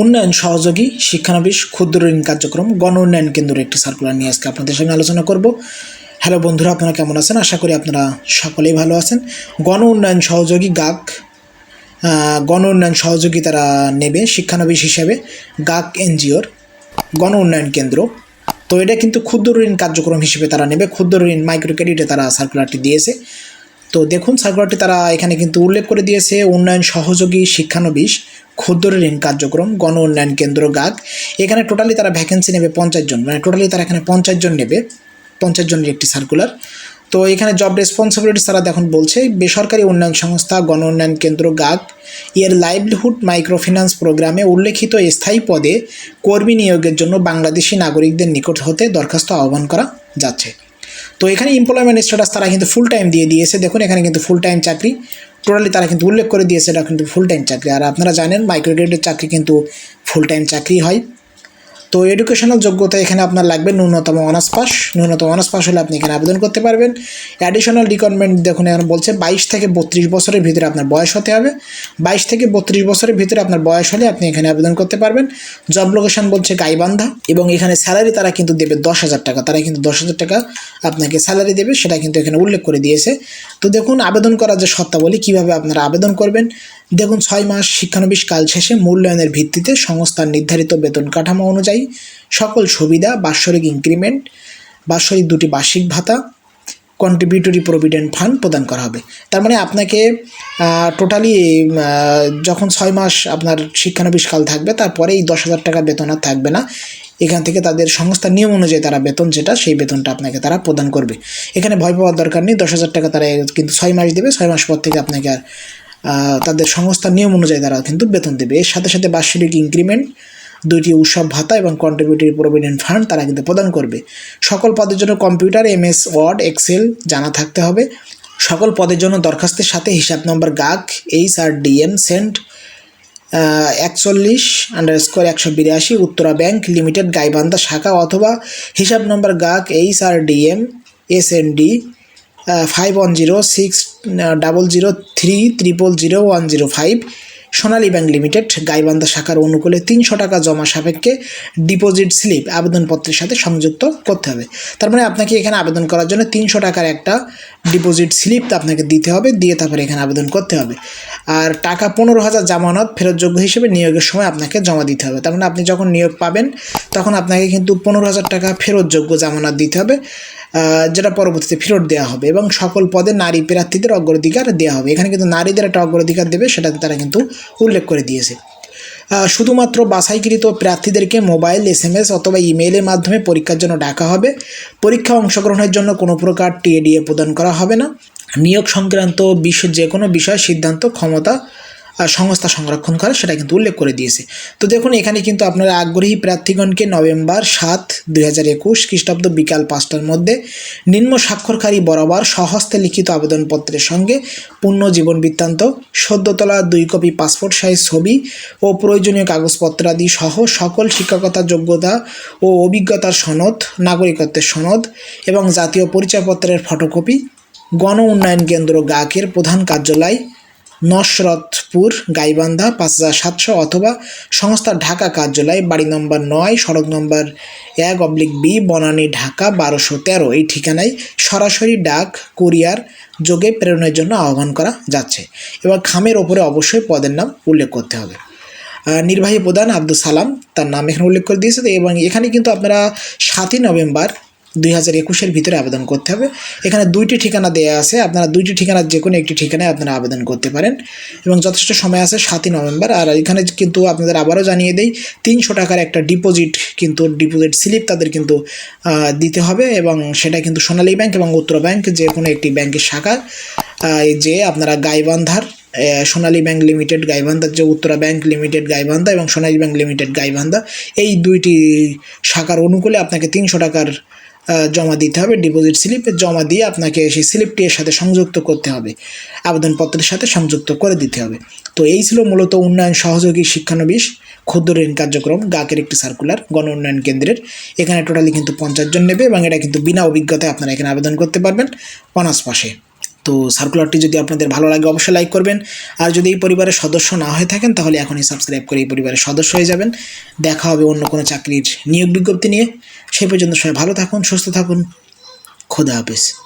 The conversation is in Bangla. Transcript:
উন্নয়ন সহযোগী শিক্ষানবিশ ক্ষুদ্র ঋণ কার্যক্রম, গণ উন্নয়ন কেন্দ্রের একটি সার্কুলার নিয়ে আজকে আপনাদের সঙ্গে আলোচনা করব। হ্যালো বন্ধুরা, আপনারা কেমন আছেন? আশা করি আপনারা সকলেই ভালো আছেন। গণ উন্নয়ন সহযোগী গাক গণ উন্নয়ন সহযোগী তারা নেবে শিক্ষানবিশ হিসেবে গাক এনজিওর গণ উন্নয়ন কেন্দ্র। তো এটা কিন্তু ক্ষুদ্র ঋণ কার্যক্রম হিসেবে তারা নেবে। ক্ষুদ্র ঋণ মাইক্রো ক্রেডিটে তারা সার্কুলারটি দিয়েছে। তো দেখুন সার্কুলারটি তারা এখানে কিন্তু উল্লেখ করে দিয়েছে, উন্নয়ন সহযোগী শিক্ষানবিশ ক্ষুদ্র ঋণ কার্যক্রম, গণ উন্নয়ন কেন্দ্র, গাগ। এখানে টোটালি তারা ভ্যাকেন্সি নেবে পঞ্চাশ জন। মানে টোটালি তারা এখানে পঞ্চাশ জন নেবে। পঞ্চাশ জনের একটি সার্কুলার তো এখানে জব রেসপন্সিবিলিটি তারা দেখুন বলছে, বেসরকারি উন্নয়ন সংস্থা, গণ উন্নয়ন কেন্দ্র, গাগ। এর লাইভলিহুড মাইক্রোফিন্যান্স প্রোগ্রামে উল্লেখিত স্থায়ী পদে কর্মী নিয়োগের জন্য বাংলাদেশি নাগরিকদের নিকট হতে দরখাস্ত আহ্বান করা যাচ্ছে। তো এখানে এমপ্লয়মেন্ট স্ট্যাটাস তারা কিন্তু ফুল টাইম দিয়ে দিয়েছে। দেখুন এখানে কিন্তু ফুল টাইম চাকরি। টোটালি তারা কিন্তু উল্লেখ করে দিয়েছে এটা কিন্তু ফুল টাইম চাকরি। আর আপনারা জানেন মাইক্রোগ্রেডের চাকরি কিন্তু ফুল টাইম চাকরি হয়। তো এডুকেশনাল যোগ্যতা এখানে আপনার লাগবে ন্যূনতম অনার্স পাস ন্যূনতম অনার্স পাস হলে আপনি এখানে আবেদন করতে পারবেন। অ্যাডিশনাল রিকোয়ারমেন্ট দেখুন, এখন বলছে বাইশ থেকে বত্রিশ বছরের ভিতরে আপনার বয়স হতে হবে। বাইশ থেকে বত্রিশ বছরের ভিতরে আপনার বয়স হলে আপনি এখানে আবেদন করতে পারবেন। জব লোকেশন বলছে গাইবান্ধা এবং এখানে স্যালারি তারা কিন্তু দেবে দশ হাজার টাকা। তারা কিন্তু দশ হাজার টাকা আপনাকে স্যালারি দেবে, সেটা কিন্তু এখানে উল্লেখ করে দিয়েছে। তো দেখুন, আবেদন করার যে শর্তাবলী, কীভাবে আপনারা আবেদন করবেন? দেখুন, ছয় মাস শিক্ষানবিশ কাল শেষে মূল্যায়নের ভিত্তিতে সংস্থার নির্ধারিত বেতন কাঠামো অনুযায়ী সকল সুবিধা, বাৎসরিক ইনক্রিমেন্ট বাৎসরিক দুটি বার্ষিক ভাতা কন্ট্রিবিউটরি প্রভিডেন্ট ফান্ড প্রদান করা হবে। তার মানে আপনাকে টোটালি যখন ছয় মাস আপনার শিক্ষানবিশ কাল থাকবে তারপরে এই দশ হাজার টাকা বেতন আর থাকবে না। এখান থেকে তাদের সংস্থার নিয়ম অনুযায়ী তারা বেতন যেটা, সেই বেতনটা আপনাকে তারা প্রদান করবে। এখানে ভয় পাওয়ার দরকার নেই, দশ হাজার টাকা তারা কিন্তু ছয় মাস দেবে, ছয় মাস পর থেকে আপনাকে আর তাদের সংস্থার নিয়ম অনুযায়ী তারা কিন্তু বেতন দেবে। এর সাথে সাথে বার্ষিক ইনক্রিমেন্ট দুইটি উৎসব ভাতা এবং কন্ট্রিবিউটরি প্রভিডেন্ট ফান্ড তারা কিন্তু প্রদান করবে। সকল পদের জন্য কম্পিউটার এমএস ওয়ার্ড এক্সেল জানা থাকতে হবে। সকল পদের জন্য দরখাস্তের সাথে হিসাব নম্বর গাক এইচ আর ডিএম সেন্ট একচল্লিশ আন্ডার স্কোয়ার একশো বিরাশি, উত্তরা ব্যাংক লিমিটেড গাইবান্ধা শাখা অথবা হিসাব নম্বর গাক H R DM S N D five one zero six double zero three triple zero one zero five Sonali bank limited, Gaibandha শাখার অনুকূলে তিনশো টাকা জমা সাপেক্ষে ডিপোজিট স্লিপ আবেদনপত্রের সাথে সংযুক্ত করতে হবে। তার মানে আপনাকে এখানে আবেদন করার জন্য তিনশো টাকার একটা ডিপোজিট স্লিপ আপনাকে দিতে হবে, দিয়ে তারপরে এখানে আবেদন করতে হবে। আর টাকা পনেরো হাজার জামানত ফেরতযোগ্য হিসেবে নিয়োগের সময় আপনাকে জমা দিতে হবে। তার মানে আপনি যখন নিয়োগ পাবেন, তখন আপনাকে কিন্তু পনেরো হাজার টাকা ফেরতযোগ্য জামানত দিতে হবে। যেটা পরবর্তীতে ফেরত দেওয়া হবে এবং সকল পদে নারী প্রার্থীদের অগ্রাধিকার দেওয়া হবে। এখানে কিন্তু নারীদের একটা অগ্রাধিকার দেবে, সেটা তারা কিন্তু উল্লেখ করে দিয়েছে। শুধুমাত্র বাছাইকৃত প্রার্থীদেরকে মোবাইল এস এম এস অথবা ইমেইলের মাধ্যমে পরীক্ষার জন্য ডাকা হবে। পরীক্ষা অংশগ্রহণের জন্য কোনো প্রকার টিএডিএ প্রদান করা হবে না। নিয়োগ সংক্রান্ত বিষয় যে কোনো বিষয় সিদ্ধান্ত, ক্ষমতা সংস্থা সংরক্ষণ করে, সেটা কিন্তু উল্লেখ করে দিয়েছে। তো দেখুন, এখানে কিন্তু আপনারা আগ্রহী প্রার্থীগণকে নভেম্বর সাত, দুই হাজার একুশ খ্রিস্টাব্দ বিকাল পাঁচটার মধ্যে নিম্ন স্বাক্ষরকারী বরাবর স্বহস্তে লিখিত আবেদনপত্রের সঙ্গে পূর্ণ জীবন বৃত্তান্ত সদ্য তোলা দুই কপি পাসপোর্ট সাইজ ছবি ও প্রয়োজনীয় কাগজপত্রাদি সহ সকল শিক্ষকতা যোগ্যতা ও অভিজ্ঞতার সনদ, নাগরিকত্বের সনদ এবং জাতীয় পরিচয়পত্রের ফটোকপি, গণ উন্নয়ন কেন্দ্র গাকের প্রধান কার্যালয় নসরতপুর, গাইবান্ধা পাঁচ হাজার সাতশো অথবা সংস্থার ঢাকা কার্যালয়, বাড়ি নম্বর নয়, সড়ক নম্বর এক অবলিক বি, বনানী ঢাকা বারোশো তেরো। এই ঠিকানায় সরাসরি ডাক, কুরিয়ার যোগে প্রেরণের জন্য আহ্বান করা যাচ্ছে। এবার খামের ওপরে অবশ্যই পদের নাম উল্লেখ করতে হবে। নির্বাহী প্রধান আব্দুল সালাম, তার নাম এখানে উল্লেখ করে দিয়েছে। এবং এখানে কিন্তু আপনারা সাতই নভেম্বর দুই হাজার একুশের ভিতরে আবেদন করতে হবে। এখানে দুইটি ঠিকানা দেওয়া আছে। আপনারা দুইটি ঠিকানার যে কোনো একটি ঠিকানায় আপনারা আবেদন করতে পারেন। এবং যথেষ্ট সময় আছে, সাতই নভেম্বর। আর এখানে কিন্তু আপনাদের আবারও জানিয়ে দেই, তিনশো টাকার একটা ডিপোজিট কিন্তু ডিপোজিট স্লিপ তাদের কিন্তু দিতে হবে। এবং সেটা কিন্তু সোনালী ব্যাংক এবং উত্তর ব্যাংক যে কোনো একটি ব্যাংকের শাখা যে আপনারা গাইবান্ধার সোনালী ব্যাংক লিমিটেড গাইবান্ধার, যে উত্তরা ব্যাংক লিমিটেড গাইবান্ধা এবং সোনালী ব্যাংক লিমিটেড গাইবান্ধা, এই দুইটি শাখার অনুকূলে আপনাকে তিনশো টাকার জমা দিতে হবে ডিপোজিট স্লিপে জমা দিয়ে আপনাকে সেই স্লিপটি এর সাথে সংযুক্ত করতে হবে। আবেদনপত্রের সাথে সংযুক্ত করে দিতে হবে। তো এই ছিল মূলত উন্নয়ন সহযোগী শিক্ষানবিশ ক্ষুদ্র ঋণ কার্যক্রম, গাকের একটি সার্কুলার গণ উন্নয়ন কেন্দ্রের। এখানে টোটালি কিন্তু পঞ্চাশ জন নেবে এবং এটা কিন্তু বিনা অভিজ্ঞতায় আপনারা এখানে আবেদন করতে পারবেন। অনার্স পাশে। তো সার্কুলারটি যদি আপনাদের ভালো লাগে অবশ্যই লাইক করবেন। আর যদি এই পরিবারের সদস্য না হয়ে থাকেন, তাহলে এখনই সাবস্ক্রাইব করে এই পরিবারের সদস্য হয়ে যাবেন। দেখা হবে অন্য কোনো চাকরির নিয়োগ বিজ্ঞপ্তি নিয়ে। সেই পর্যন্ত সবাই ভালো থাকুন, সুস্থ থাকুন। খোদা হাফেজ।